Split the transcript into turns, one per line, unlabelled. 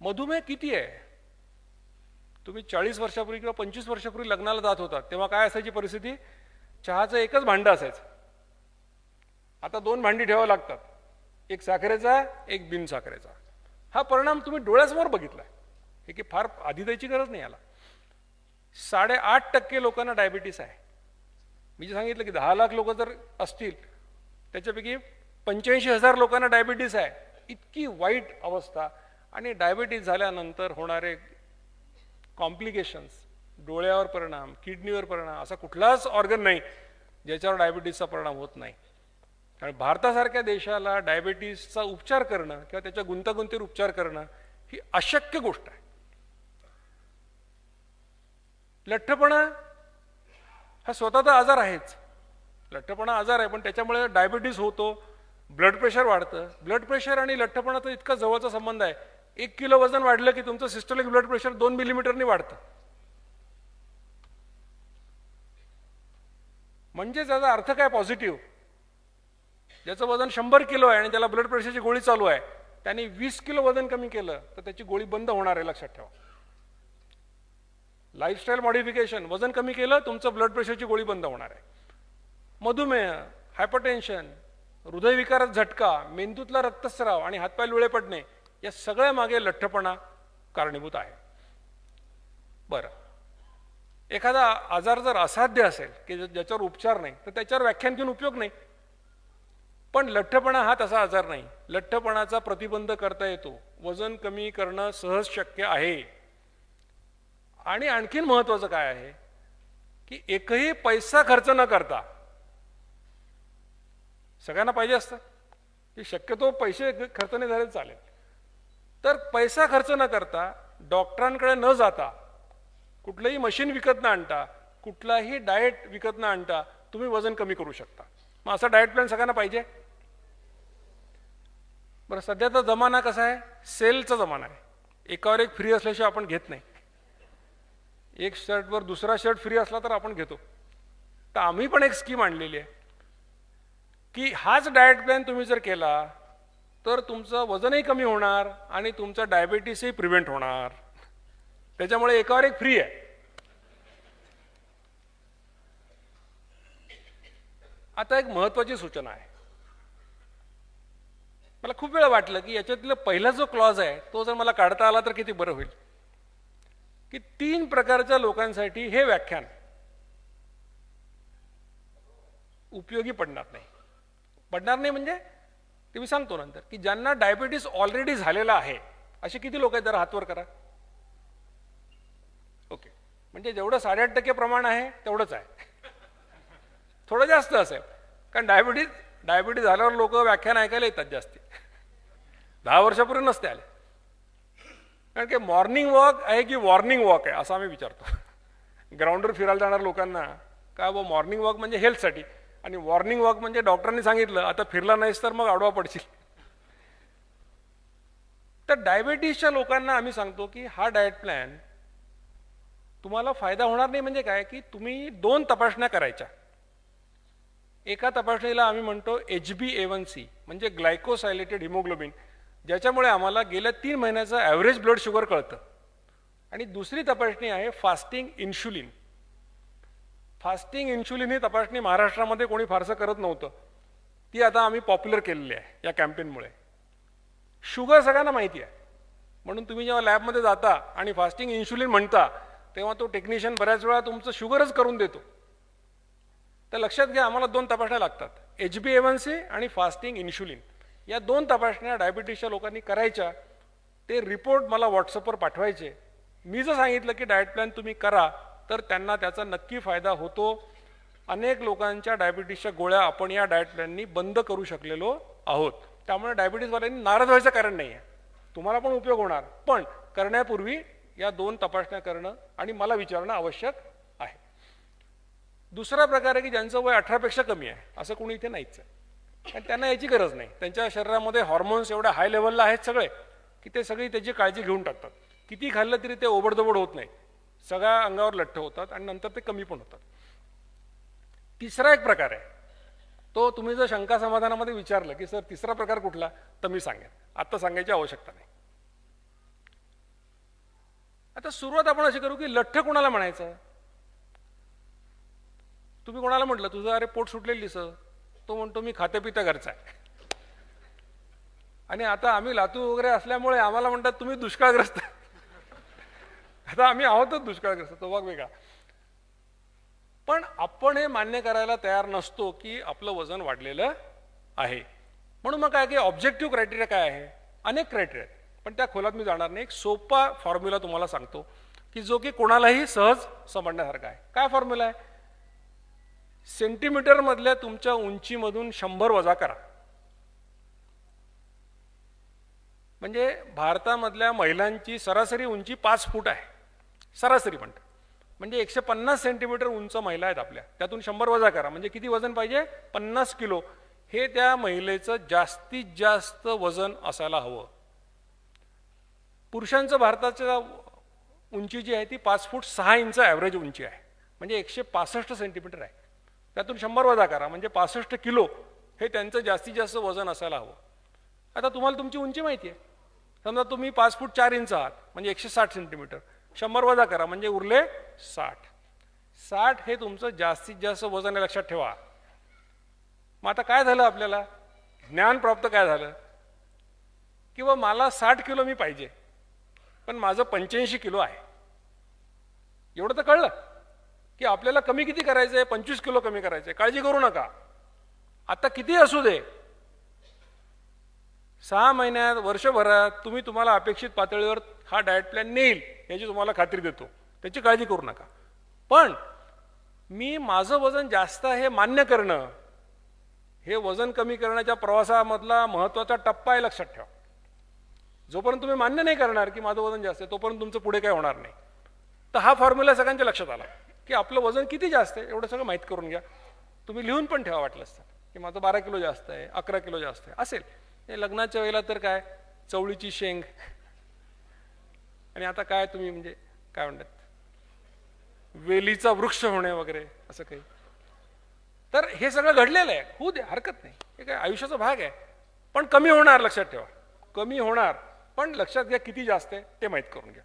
मधुमेह किती आहे? तुम्ही चाळीस वर्षापूर्वी किंवा पंचवीस वर्षापूर्वी लग्नाला जात होता तेव्हा काय असायची परिस्थिती? चहाचं एकच भांडं असायचं. आता दोन भांडी ठेवावं लागतात. एक साखरेचा एक बिन साखरेचा. हा परिणाम तुम्ही डोळ्यासमोर बघितलाय. हे की फार आधी द्यायची गरज नाही याला. साडेआठ टक्के लोकांना डायबिटीस आहे. मी जे सांगितलं की दहा लाख लोक जर असतील त्याच्यापैकी पंच्याऐंशी हजार लोकांना डायबिटीस आहे. इतकी वाईट अवस्था. आणि डायबिटीज झाल्यानंतर होणारे कॉम्प्लिकेशन्स डोळ्यावर परिणाम किडनीवर परिणाम असा कुठलाच ऑर्गन नाही ज्याच्यावर डायबिटीजचा परिणाम होत नाही. कारण भारतासारख्या देशाला डायबिटीजचा उपचार करणं किंवा त्याच्या गुंतागुंतीवर उपचार करणं ही अशक्य गोष्ट आहे. लठ्ठपणा हा स्वतःचा आजार आहेच. लठ्ठपणा आजार आहे पण त्याच्यामुळे डायबिटीज होतो ब्लड प्रेशर वाढतं. ब्लड प्रेशर आणि लठ्ठपणाचा इतका जवळचा संबंध आहे एक किलो वजन वाढलं की तुमचं सिस्टोलिक ब्लड प्रेशर दोन मिलीमीटरनी वाढतं. म्हणजे त्याचा अर्थ काय पॉझिटिव्ह ज्याचं वजन शंभर किलो आहे आणि त्याला ब्लड प्रेशरची गोळी चालू आहे त्याने वीस किलो वजन कमी केलं तर त्याची गोळी बंद होणार आहे लक्षात ठेवा. लाईफस्टाईल मॉडिफिकेशन वजन कमी केलं तुमचं ब्लड प्रेशरची गोळी बंद होणार आहे. मधुमेह हायपरटेन्शन हृदयविकारात झटका मेंदूतला रक्तस्राव आणि हातपाय लुळे पडणे या सगळ्या मागे लठ्ठपणा कारणीभूत आहे. बरं. एखादा आजार जर असाध्य असेल की ज्याच्यावर उपचार नाही तर त्याच्यावर व्याख्यान घेऊन उपयोग नाही. पण लठ्ठपणा हा तसा आजार नाही. लठ्ठपणाचा प्रतिबंध करता येतो. वजन कमी करणं सहज शक्य आहे. आणि आणखीन महत्वाचं काय आहे? की एकही पैसा खर्च न करता सगळ्यांना पाहिजे असतं. की शक्यतो पैसे खर्च नाही झाले चालेल. तर पैसा खर्च न करता डॉक्टरांकडे न जाता कुठलंही मशीन विकत न आणता कुठलाही डाएट विकत न आणता तुम्ही वजन कमी करू शकता. मग असा डाएट प्लॅन सगळ्यांना पाहिजे? बरं सध्याचा जमाना कसा आहे? सेलचा जमाना आहे. एकावर एक फ्री असल्याशिवाय आपण घेत नाही. एक शर्टवर दुसरा शर्ट फ्री असला तर आपण घेतो. तर आम्ही पण एक स्कीम आणलेली आहे की हाच डाएट प्लॅन तुम्ही जर केला तर तुमचं वजनही कमी होणार आणि तुमचं डायबिटीसही प्रिव्हेंट होणार. त्याच्यामुळे एकावर एक फ्री आहे. आता एक महत्वाची सूचना आहे. मला खूप वेळा वाटलं की याच्यातला पहिला जो क्लॉज आहे तो जर मला काढता आला तर किती बरं होईल? की तीन प्रकारच्या लोकांसाठी हे व्याख्यान उपयोगी पडणार नाही. पडणार नाही म्हणजे? ते मी सांगतो नंतर की ज्यांना डायबिटीस ऑलरेडी झालेला आहे असे किती लोक आहेत जरा हातवर करा. ओके म्हणजे जेवढं साडेआठ टक्के प्रमाण आहे तेवढंच आहे. थोडं जास्त असेल. कारण डायबिटीज डायबिटीज झाल्यावर लोक व्याख्यान ऐकायला येतात जास्ती. दहा वर्षापूर्वी नसते आले. कारण की मॉर्निंग वॉक आहे की वॉर्निंग वॉक आहे असं आम्ही विचारतो. ग्राउंडवर फिरायला जाणार लोकांना काय व मॉर्निंग वॉक म्हणजे हेल्थसाठी आणि वॉर्निंग वॉक म्हणजे डॉक्टरांनी सांगितलं आता फिरला नाहीस तर मग आडवा पडशील. तर डायबेटीसच्या लोकांना आम्ही सांगतो की हा डाएट प्लॅन तुम्हाला फायदा होणार नाही म्हणजे काय? की तुम्ही दोन तपासण्या करायच्या. एका तपासणीला आम्ही म्हणतो H B A one C म्हणजे ग्लायकोसायलेटेड हिमोग्लोबिन ज्याच्यामुळे आम्हाला गेल्या तीन महिन्याचं ॲव्हरेज ब्लड शुगर कळतं. आणि दुसरी तपासणी आहे फास्टिंग इन्शुलिन फास्टिंग इन्शुलिन ही तपासणी महाराष्ट्रामध्ये कोणी फारसं करत नव्हतं. ती आता आम्ही पॉप्युलर केलेली आहे या कॅम्पेनमुळे. शुगर सगळ्यांना माहिती आहे. म्हणून तुम्ही जेव्हा लॅबमध्ये जाता आणि फास्टिंग इन्शुलिन म्हणता तेव्हा तो टेक्निशियन बऱ्याच वेळा तुमचं शुगरच करून देतो. तर लक्षात घ्या आम्हाला दोन तपासण्या लागतात. H B A one C आणि फास्टिंग इन्शुलिन. या दोन तपासण्या डायबिटीसच्या लोकांनी करायच्या. ते रिपोर्ट मला व्हॉट्सअपवर पाठवायचे. मी जर सांगितलं की डाएट प्लॅन तुम्ही करा तर त्यांना त्याचा नक्की फायदा होतो. अनेक लोकांच्या डायबिटीसच्या गोळ्या आपण या डाएट प्लॅननी बंद करू शकलेलो आहोत. त्यामुळे डायबिटीसवाल्यांनी नाराज व्हायचं कारण नाही आहे तुम्हाला पण उपयोग होणार. पण करण्यापूर्वी या दोन तपासण्या करणं आणि मला विचारणं आवश्यक आहे. दुसरा प्रकार आहे की ज्यांचं वय अठरापेक्षा कमी आहे. असं कोणी इथे नाहीच आहे. आणि त्यांना याची गरज नाही. त्यांच्या शरीरामध्ये हॉर्मोन्स एवढ्या हाय लेवलला आहेत सगळे की ते सगळी त्याची काळजी घेऊन टाकतात. किती खाल्लं तरी ते ओबडधोबड होत नाही. सगळ्या अंगावर लठ्ठ होतात आणि नंतर ते कमी पण होतात. तिसरा एक प्रकार आहे. तो तुम्ही जर शंका समाधानामध्ये विचारलं की सर तिसरा प्रकार कुठला? तर मी सांगेन. आत्ता सांगायची आवश्यकता नाही. आता सुरुवात आपण अशी करू की लठ्ठ कोणाला म्हणायचं? तुम्ही कोणाला म्हटलं? तुझं अरे पोट सुटलेली सर. तो म्हणतो मी खाते पिता घरचा आहे. आणि आता आम्ही लातू वगैरे असल्यामुळे आम्हाला म्हणतात तुम्ही दुष्काळग्रस्त आता आम्ही आहोतच दुष्काळग्रस्त तो भाग वेगळा. पण आपण हे मान्य करायला तयार नसतो की आपलं वजन वाढलेलं आहे. म्हणून मग काय की ऑब्जेक्टिव्ह क्रायटेरिया काय आहे? अनेक क्रायटेरिया आहेत. पण त्या खोलात मी जाणार नाही. एक सोपा फॉर्म्युला तुम्हाला सांगतो की जो की कोणालाही सहज समजण्यासारखा आहे. काय फॉर्म्युला आहे? सेंटीमीटरमधल्या तुमच्या उंचीमधून शंभर वजा करा. म्हणजे भारतामधल्या महिलांची सरासरी उंची पाच फूट आहे. सरासरी म्हणतात म्हणजे एकशे पन्नास सेंटीमीटर उंच महिला आहेत आपल्या. त्यातून शंभर वजा करा. म्हणजे किती वजन पाहिजे? पन्नास किलो. हे त्या महिलेचं जास्तीत जास्त वजन असायला हवं. पुरुषांचं भारताच्या उंची जी आहे ती पाच फूट सहा इंच ॲव्हरेज उंची आहे. म्हणजे एकशे पासष्ट सेंटीमीटर आहे. त्यातून शंभर वजा करा. म्हणजे पासष्ट किलो हे त्यांचं जास्तीत जास्त वजन असायला हवं. आता तुम्हाला तुमची उंची माहिती आहे. समजा तुम्ही पाच फूट चार इंच आहात. म्हणजे एकशे साठ सेंटीमीटर शंभर वजा करा म्हणजे उरले साठ. साठ हे तुमचं जास्तीत जास्त वजन लक्षात ठेवा. मग आता काय झालं आपल्याला? ज्ञान प्राप्त काय झालं? किंवा मला साठ किलो मी पाहिजे पण माझं पंच्याऐंशी किलो आहे. एवढं तर कळलं की आपल्याला कमी किती करायचं आहे पंचवीस किलो कमी करायचं आहे काळजी करू नका. आता किती असू दे सहा महिन्यात वर्षभरात तुम्ही तुम्हाला अपेक्षित पातळीवर हा डाएट प्लॅन नेईल याची तुम्हाला खात्री देतो. त्याची काळजी करू नका. पण मी माझं वजन जास्त आहे मान्य करणं हे वजन कमी करण्याच्या प्रवासामधला महत्त्वाचा टप्पा आहे लक्षात ठेवा. जोपर्यंत तुम्ही मान्य नाही करणार की माझं वजन जास्त आहे तोपर्यंत तुमचं पुढे काय होणार नाही. तर हा फॉर्म्युला सगळ्यांच्या लक्षात आला की आपलं वजन किती जास्त आहे एवढं सगळं माहीत करून घ्या. तुम्ही लिहून पण ठेवा वाटलं असतं की माझं बारा किलो जास्त आहे अकरा किलो जास्त आहे असेल. हे लग्नाच्या वेळेला तर काय? चवळीची शेंग. आणि आता काय तुम्ही म्हणजे काय म्हणतात? वेलीचा वृक्ष होणे वगैरे असं काही. तर हे सगळं घडलेलं आहे. होऊ दे हरकत नाही. हे काय आयुष्याचा भाग आहे. पण कमी होणार लक्षात ठेवा. कमी होणार. पण लक्षात घ्या किती जास्त आहे ते माहीत करून घ्या.